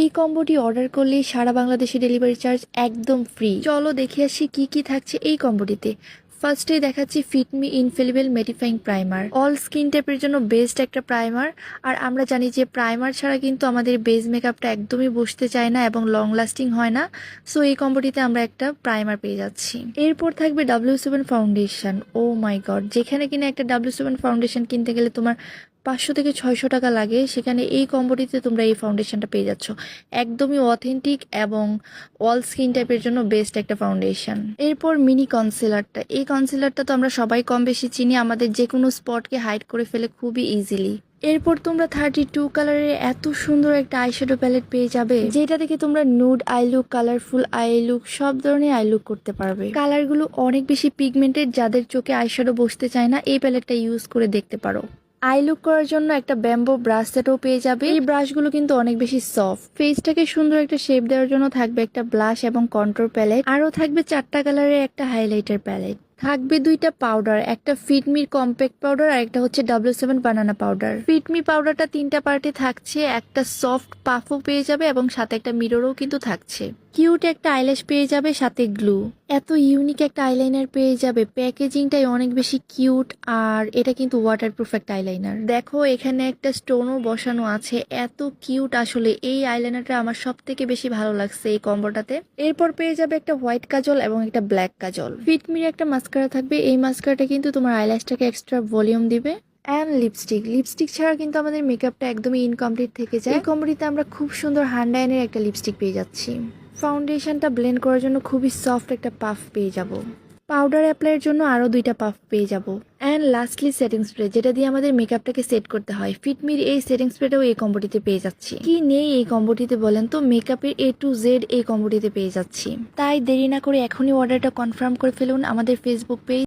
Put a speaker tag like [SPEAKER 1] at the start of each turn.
[SPEAKER 1] এই কম্বোটি অর্ডার করলে সারা বাংলাদেশে ডেলিভারি চার্জ একদম ফ্রি। চলো দেখে আসি কি কি থাকছে এই কম্বোটিতে। ফার্স্টে দেখাচ্ছি fit me infallible mattifying primer all skin টাইপের জন্য বেস্ট একটা প্রাইমার আর আমরা জানি যে প্রাইমার ছাড়া কিন্তু আমাদের বেস মেকআপটা একদমই বসতে চায় না এবং লং লাস্টিং হয় না। সো এই কম্বোটিতে আমরা একটা প্রাইমার পেয়ে যাচ্ছি। এরপর থাকবে W seven foundation oh my God যেখানে কিনা একটা ডাব্লিউ সেভেন ফাউন্ডেশন কিনতে গেলে তোমার পাঁচশো থেকে ছয়শো টাকা লাগে। সেখানে এই কম্বোটিতে তোমরা এই ফাউন্ডেশনটা পেয়ে যাচ্ছ। একদমই অথেন্টিক এবং অল স্কিন টাইপের জন্য বেস্ট একটা ফাউন্ডেশন এরপর মিনি কনসিলারটা এই কনসিলারটা তো আমরা সবাই কম বেশি চিনি। আমাদের যে কোনো স্পটকে হাইড করে ফেলে খুবই ইজিলি এরপর তোমরা থার্টি টু কালারের এত সুন্দর একটা আইশ্যাডো প্যালেট পেয়ে যাবে, যেটা থেকে তোমরা nude eye look colourful eye look সব ধরনের আই লুক করতে পারবে। কালারগুলো অনেক বেশি পিগমেন্টেড যাদের চোখে আইশ্যাডো বসতে চায় না, এই প্যালেটটা ইউজ করে দেখতে পারো। আই লুক করার জন্য একটা ব্যাম্বো ব্রাশ সেটও পেয়ে যাবে। এই ব্রাশগুলো কিন্তু অনেক বেশি সফট। ফেসটাকে সুন্দর একটা শেপ দেওয়ার জন্য থাকবে একটা ব্লাশ এবং কন্ট্রোল প্যালেট। আরও থাকবে চারটা কালারের একটা হাইলাইটার প্যালেট। থাকবে দুইটা পাউডার, একটা ফিটমির কম্প্যাক্ট পাউডার আর একটা হচ্ছে W seven banana powder. Fit me পাউডারটা তিনটা পার্টে থাকছে, একটা সফট পাফও পেয়ে যাবে এবং সাথে একটা মিররও কিন্তু থাকছে। কিউট একটা আইল্যাশ পেয়ে যাবে সাথে গ্লু। এত ইউনিক একটা আইলাইনার পেয়ে যাবে। প্যাকেজিংটাই অনেক বেশি কিউট আর এটা কিন্তু ওয়াটারপ্রুফ একটা আইলাইনার। দেখো, এখানে একটা স্টোনও বসানো আছে। এত কিউট আসলে। এই আইলাইনারটা আমার সব থেকে বেশি ভালো লাগছে এই কম্বোটাতে। এরপর পেয়ে যাবে একটা হোয়াইট কাজল এবং একটা ব্ল্যাক কাজল। ফিটমির একটা মাস্কারা থাকবে। এই মাস্কারাটা কিন্তু তোমার আইল্যাশটাকে এক্সট্রা ভলিউম দিবে। অ্যান্ড লিপস্টিক লিপস্টিক ছাড়া কিন্তু আমাদের মেকআপটা একদমই ইনকমপ্লিট থেকে যায়। এই কম্বোটিতে আমরা খুব সুন্দর হ্যান্ডাইনের একটা লিপস্টিক পেয়ে যাচ্ছি। ফাউন্ডেশনটা ব্লেন্ড করার জন্য খুবই সফট একটা পাফ পেয়ে যাব। পাউডার অ্যাপ্লাইয়ের জন্য আরও দুইটা পাফ পেয়ে যাব। অ্যান্ড লাস্টলি সেটিং স্প্রে যেটা দিয়ে আমাদের মেকআপটাকে সেট করতে হয়। ফিটমির এই সেটিং স্প্রেটাও এই কম্বোটিতে পেয়ে যাচ্ছি। কি নেই এই কম্বোটিতে বলেন তো? মেকআপের এ টু জেড এই কম্বোটিতে পেয়ে যাচ্ছি। তাই দেরি না করে এখনই অর্ডারটা কনফার্ম করে ফেলুন আমাদের ফেসবুক পেজ